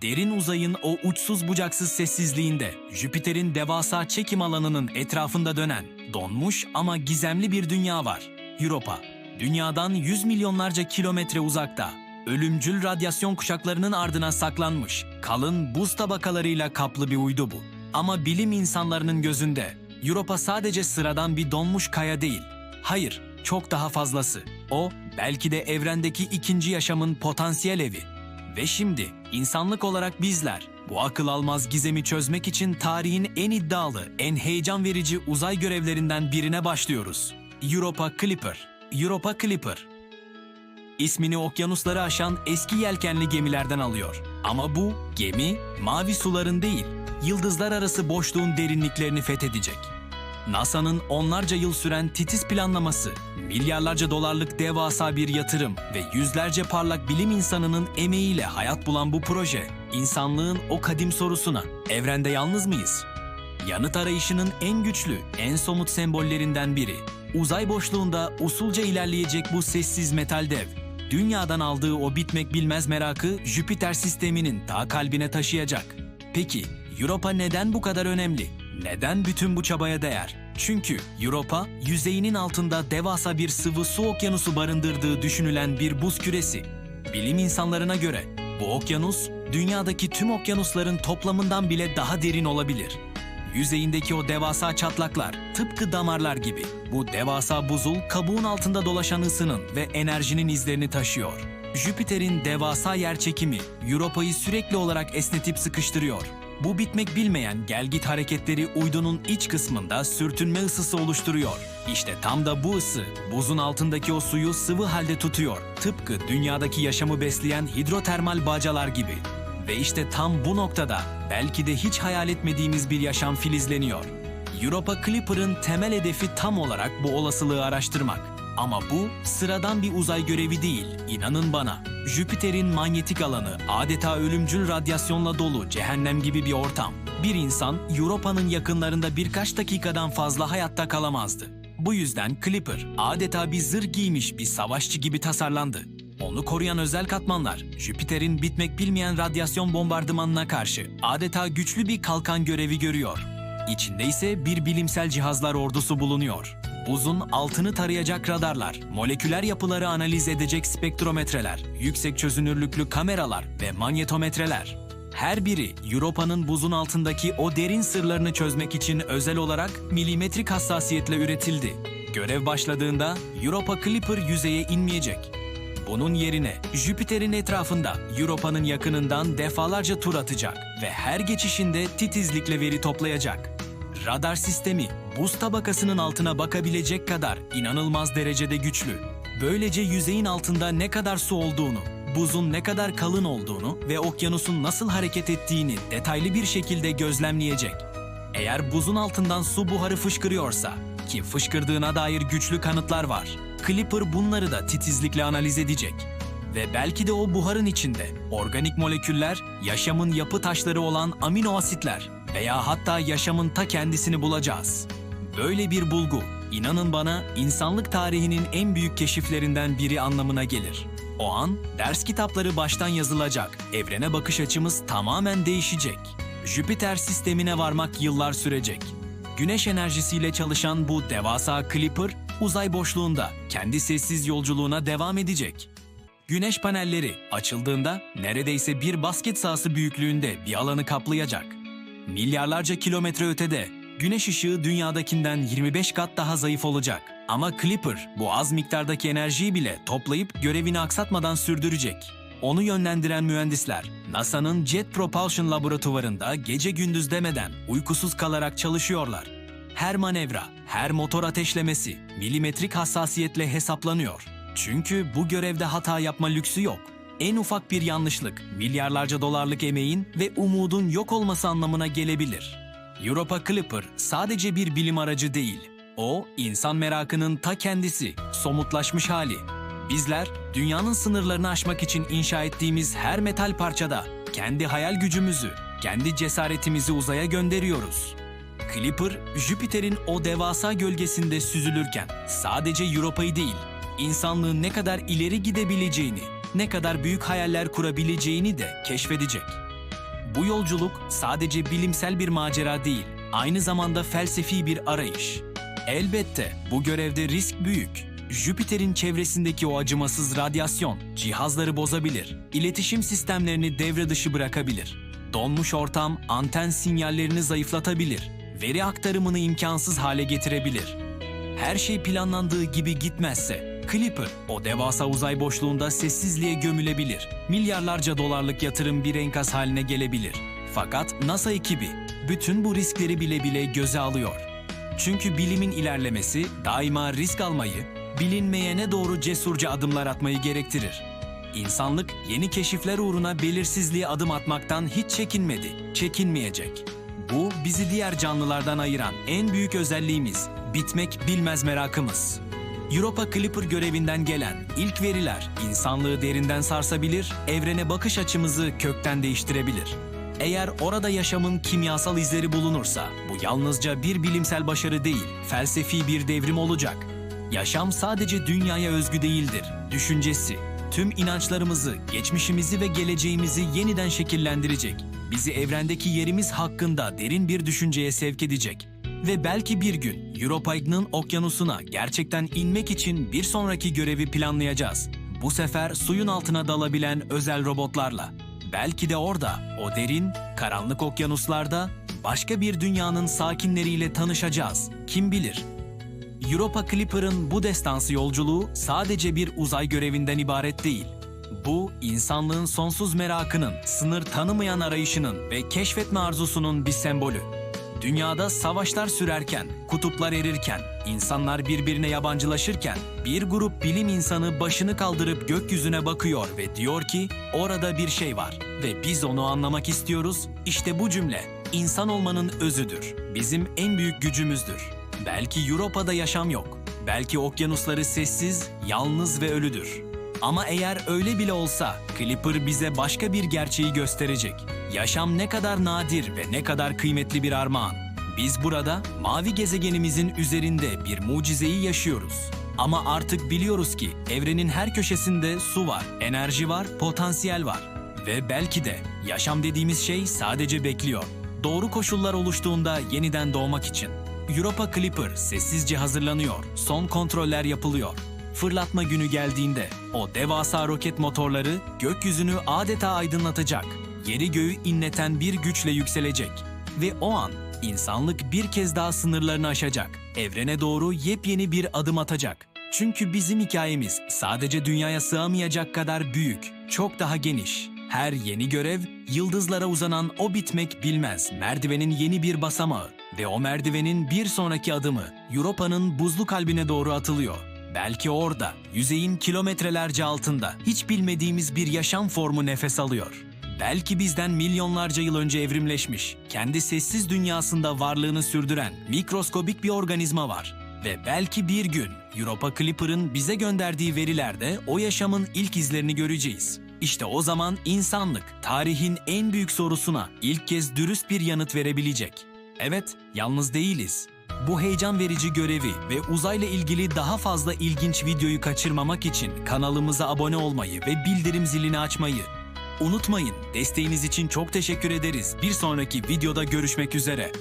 Derin uzayın o uçsuz bucaksız sessizliğinde Jüpiter'in devasa çekim alanının etrafında dönen, donmuş ama gizemli bir dünya var. Europa. Dünyadan yüz milyonlarca kilometre uzakta, ölümcül radyasyon kuşaklarının ardına saklanmış, kalın buz tabakalarıyla kaplı bir uydu bu. Ama bilim insanlarının gözünde Europa sadece sıradan bir donmuş kaya değil. Hayır, çok daha fazlası. O, belki de evrendeki ikinci yaşamın potansiyel evi. Ve şimdi insanlık olarak bizler bu akıl almaz gizemi çözmek için tarihin en iddialı, en heyecan verici uzay görevlerinden birine başlıyoruz. Europa Clipper. Europa Clipper. İsmini okyanusları aşan eski yelkenli gemilerden alıyor. Ama bu gemi mavi suların değil, yıldızlar arası boşluğun derinliklerini fethedecek. NASA'nın onlarca yıl süren titiz planlaması, milyarlarca dolarlık devasa bir yatırım ve yüzlerce parlak bilim insanının emeğiyle hayat bulan bu proje, insanlığın o kadim sorusuna, evrende yalnız mıyız? Yanıt arayışının en güçlü, en somut sembollerinden biri. Uzay boşluğunda usulca ilerleyecek bu sessiz metal dev, dünyadan aldığı o bitmek bilmez merakı Jüpiter sisteminin ta kalbine taşıyacak. Peki, Europa neden bu kadar önemli? Neden bütün bu çabaya değer? Çünkü Europa, yüzeyinin altında devasa bir sıvı su okyanusu barındırdığı düşünülen bir buz küresi. Bilim insanlarına göre bu okyanus, dünyadaki tüm okyanusların toplamından bile daha derin olabilir. Yüzeyindeki o devasa çatlaklar tıpkı damarlar gibi. Bu devasa buzul kabuğun altında dolaşan ısının ve enerjinin izlerini taşıyor. Jüpiter'in devasa yerçekimi Europa'yı sürekli olarak esnetip sıkıştırıyor. Bu bitmek bilmeyen gelgit hareketleri uydunun iç kısmında sürtünme ısısı oluşturuyor. İşte tam da bu ısı buzun altındaki o suyu sıvı halde tutuyor. Tıpkı dünyadaki yaşamı besleyen hidrotermal bacalar gibi. Ve işte tam bu noktada belki de hiç hayal etmediğimiz bir yaşam filizleniyor. Europa Clipper'ın temel hedefi tam olarak bu olasılığı araştırmak. Ama bu sıradan bir uzay görevi değil, inanın bana. Jüpiter'in manyetik alanı adeta ölümcül radyasyonla dolu cehennem gibi bir ortam. Bir insan Europa'nın yakınlarında birkaç dakikadan fazla hayatta kalamazdı. Bu yüzden Clipper adeta bir zırh giymiş bir savaşçı gibi tasarlandı. Onu koruyan özel katmanlar, Jüpiter'in bitmek bilmeyen radyasyon bombardımanına karşı adeta güçlü bir kalkan görevi görüyor. İçinde ise bir bilimsel cihazlar ordusu bulunuyor. Buzun altını tarayacak radarlar, moleküler yapıları analiz edecek spektrometreler, yüksek çözünürlüklü kameralar ve manyetometreler. Her biri Europa'nın buzun altındaki o derin sırlarını çözmek için özel olarak milimetrik hassasiyetle üretildi. Görev başladığında Europa Clipper yüzeye inmeyecek. Bunun yerine Jüpiter'in etrafında Europa'nın yakınından defalarca tur atacak ve her geçişinde titizlikle veri toplayacak. Radar sistemi buz tabakasının altına bakabilecek kadar inanılmaz derecede güçlü. Böylece yüzeyin altında ne kadar su olduğunu, buzun ne kadar kalın olduğunu ve okyanusun nasıl hareket ettiğini detaylı bir şekilde gözlemleyecek. Eğer buzun altından su buharı fışkırıyorsa ki fışkırdığına dair güçlü kanıtlar var. Clipper bunları da titizlikle analiz edecek. Ve belki de o buharın içinde organik moleküller, yaşamın yapı taşları olan amino asitler veya hatta yaşamın ta kendisini bulacağız. Böyle bir bulgu, inanın bana insanlık tarihinin en büyük keşiflerinden biri anlamına gelir. O an ders kitapları baştan yazılacak, evrene bakış açımız tamamen değişecek. Jüpiter sistemine varmak yıllar sürecek. Güneş enerjisiyle çalışan bu devasa Clipper, uzay boşluğunda kendi sessiz yolculuğuna devam edecek. Güneş panelleri açıldığında neredeyse bir basket sahası büyüklüğünde bir alanı kaplayacak. Milyarlarca kilometre ötede güneş ışığı dünyadakinden 25 kat daha zayıf olacak. Ama Clipper bu az miktardaki enerjiyi bile toplayıp görevini aksatmadan sürdürecek. Onu yönlendiren mühendisler NASA'nın Jet Propulsion laboratuvarında gece gündüz demeden uykusuz kalarak çalışıyorlar. Her manevra, her motor ateşlemesi milimetrik hassasiyetle hesaplanıyor. Çünkü bu görevde hata yapma lüksü yok. En ufak bir yanlışlık milyarlarca dolarlık emeğin ve umudun yok olması anlamına gelebilir. Europa Clipper sadece bir bilim aracı değil. O, insan merakının ta kendisi, somutlaşmış hali. Bizler, dünyanın sınırlarını aşmak için inşa ettiğimiz her metal parçada kendi hayal gücümüzü, kendi cesaretimizi uzaya gönderiyoruz. Clipper, Jüpiter'in o devasa gölgesinde süzülürken sadece Europa'yı değil, insanlığın ne kadar ileri gidebileceğini, ne kadar büyük hayaller kurabileceğini de keşfedecek. Bu yolculuk sadece bilimsel bir macera değil, aynı zamanda felsefi bir arayış. Elbette bu görevde risk büyük. Jüpiter'in çevresindeki o acımasız radyasyon cihazları bozabilir, iletişim sistemlerini devre dışı bırakabilir. Donmuş ortam anten sinyallerini zayıflatabilir, veri aktarımını imkansız hale getirebilir. Her şey planlandığı gibi gitmezse Clipper o devasa uzay boşluğunda sessizliğe gömülebilir. Milyarlarca dolarlık yatırım bir enkaz haline gelebilir. Fakat NASA ekibi bütün bu riskleri bile bile göze alıyor. Çünkü bilimin ilerlemesi daima risk almayı, bilinmeyene doğru cesurca adımlar atmayı gerektirir. İnsanlık yeni keşifler uğruna belirsizliğe adım atmaktan hiç çekinmedi, çekinmeyecek. Bu bizi diğer canlılardan ayıran en büyük özelliğimiz, bitmek bilmez merakımız. Europa Clipper görevinden gelen ilk veriler insanlığı derinden sarsabilir, evrene bakış açımızı kökten değiştirebilir. Eğer orada yaşamın kimyasal izleri bulunursa bu yalnızca bir bilimsel başarı değil, felsefi bir devrim olacak. Yaşam sadece dünyaya özgü değildir, düşüncesi. Tüm inançlarımızı, geçmişimizi ve geleceğimizi yeniden şekillendirecek. Bizi evrendeki yerimiz hakkında derin bir düşünceye sevk edecek. Ve belki bir gün Europa'nın okyanusuna gerçekten inmek için bir sonraki görevi planlayacağız. Bu sefer suyun altına dalabilen özel robotlarla. Belki de orada, o derin, karanlık okyanuslarda başka bir dünyanın sakinleriyle tanışacağız. Kim bilir? Europa Clipper'ın bu destansı yolculuğu sadece bir uzay görevinden ibaret değil. Bu, insanlığın sonsuz merakının, sınır tanımayan arayışının ve keşfetme arzusunun bir sembolü. Dünyada savaşlar sürerken, kutuplar erirken, insanlar birbirine yabancılaşırken bir grup bilim insanı başını kaldırıp gökyüzüne bakıyor ve diyor ki orada bir şey var ve biz onu anlamak istiyoruz. İşte bu cümle insan olmanın özüdür. Bizim en büyük gücümüzdür. Belki Europa'da yaşam yok. Belki okyanusları sessiz, yalnız ve ölüdür. Ama eğer öyle bile olsa Clipper bize başka bir gerçeği gösterecek. Yaşam ne kadar nadir ve ne kadar kıymetli bir armağan. Biz burada mavi gezegenimizin üzerinde bir mucizeyi yaşıyoruz. Ama artık biliyoruz ki evrenin her köşesinde su var, enerji var, potansiyel var. Ve belki de yaşam dediğimiz şey sadece bekliyor. Doğru koşullar oluştuğunda yeniden doğmak için. Europa Clipper sessizce hazırlanıyor, son kontroller yapılıyor. Fırlatma günü geldiğinde o devasa roket motorları gökyüzünü adeta aydınlatacak. Yeri göğü inleten bir güçle yükselecek. Ve o an insanlık bir kez daha sınırlarını aşacak. Evrene doğru yepyeni bir adım atacak. Çünkü bizim hikayemiz sadece dünyaya sığamayacak kadar büyük, çok daha geniş. Her yeni görev, yıldızlara uzanan o bitmek bilmez merdivenin yeni bir basamağı ve o merdivenin bir sonraki adımı Europa'nın buzlu kalbine doğru atılıyor. Belki orada, yüzeyin kilometrelerce altında hiç bilmediğimiz bir yaşam formu nefes alıyor. Belki bizden milyonlarca yıl önce evrimleşmiş, kendi sessiz dünyasında varlığını sürdüren mikroskobik bir organizma var. Ve belki bir gün Europa Clipper'ın bize gönderdiği verilerde o yaşamın ilk izlerini göreceğiz. İşte o zaman insanlık tarihin en büyük sorusuna ilk kez dürüst bir yanıt verebilecek. Evet, yalnız değiliz. Bu heyecan verici görevi ve uzayla ilgili daha fazla ilginç videoyu kaçırmamak için kanalımıza abone olmayı ve bildirim zilini açmayı unutmayın. Desteğiniz için çok teşekkür ederiz. Bir sonraki videoda görüşmek üzere.